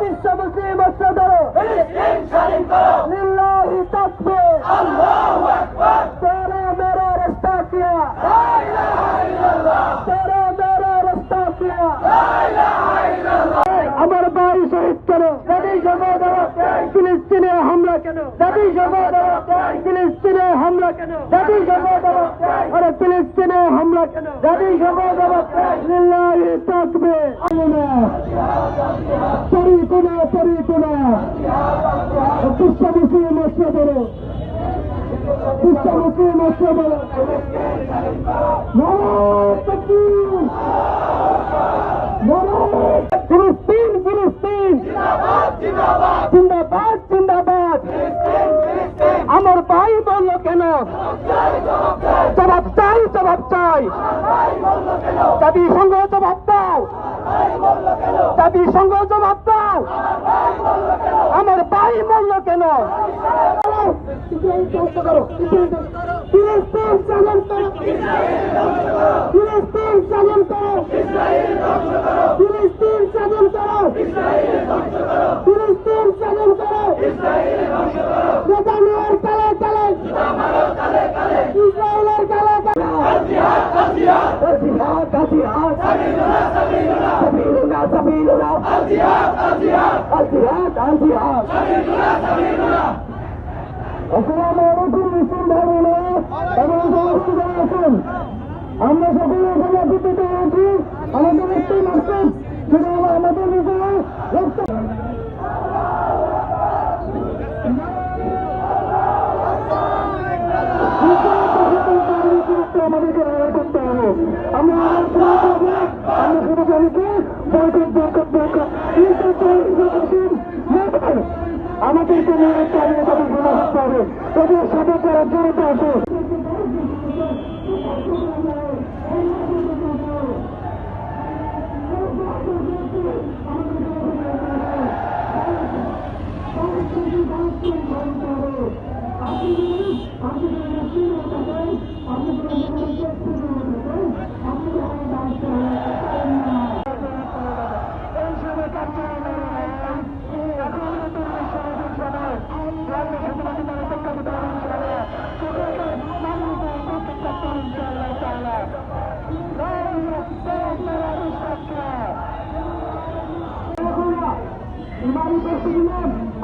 বিশ্ব মুসলিম ঐক্য ধরো লিল্লাহি তাকবীর আল্লাহু আকবার তেরা মেরা রাস্তা কিয়া। লা ইলাহা আমার ভাই শহীদ করো। জবাব চাই ফিলিস্তিনে হামলা কেন? ফিলিস্তিনে হামলা কেন? আরে ফিলিস্তিনে হামলা কেন? তরিকুনা তরিকুনা বিশ্ব মুসলিম ঐক্য ধরো মুসলিম ঐক্য ধরো ফিলিস্তিন ফিলিস্তিন জিন্দাবাদ জিন্দাবাদ জিন্দাবাদ জিন্দাবাদ ফিলিস্তিন ফিলিস্তিন আমার ভাই বলল কেন চাই জবাব চাই জবাব চাই। কেন জাতিসংঘ জবাব দাও। কেন জাতিসংঘ জবাব দাও। আমার ভাই বলল কেন? ফিলিস্তিন চালন করো। ফিলিস্তিন চালন করো। ফিলিস্তিন চালন করো। আমরা সকলে এখানে একত্রিত হয়েছি আমাদের একটাই মাকসাদ সেটা হলো আমাদের নিজেরা আমাদেরকে লড়াই করতে হবে আমরা কি বয়কট বয়কট বয়কট নিয়ে চালিয়ে তাদের করতে হবে তাদের সাথে তারা জড়িত আছে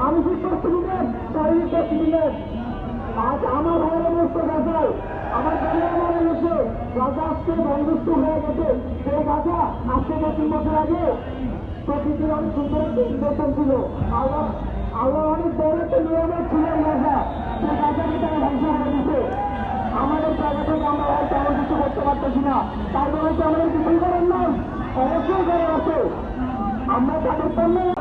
মানসিক প্রস্তুতি নেন শারীরিক প্রস্তুতি নেন আজ আমার ভাইয়ের অবস্থা গাজায় আমার পরিবার মনে গেছে গাজা আজকে বন্ধুত্ব হয়ে গেছে সেই গাজা আজকে তিন বছর আগে প্রকৃতির অনেক সুন্দর একটি ছিল। আল্লাহ আল্লাহ অনেক বড় একটা ছিল গাজা সেই গাজাকে তারা ধ্বংস করে দিচ্ছে আমাদের জায়গা থেকে আমরা আর তেমন কিছু করতে পারতেছি না। তারপরে তো আমাদের কিছুই করার নাই। অবশ্যই করে আছে। আমরা তাদের বয়কট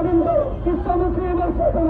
স্বাধীন করো। বিশ্ব মুসলিমের সাথে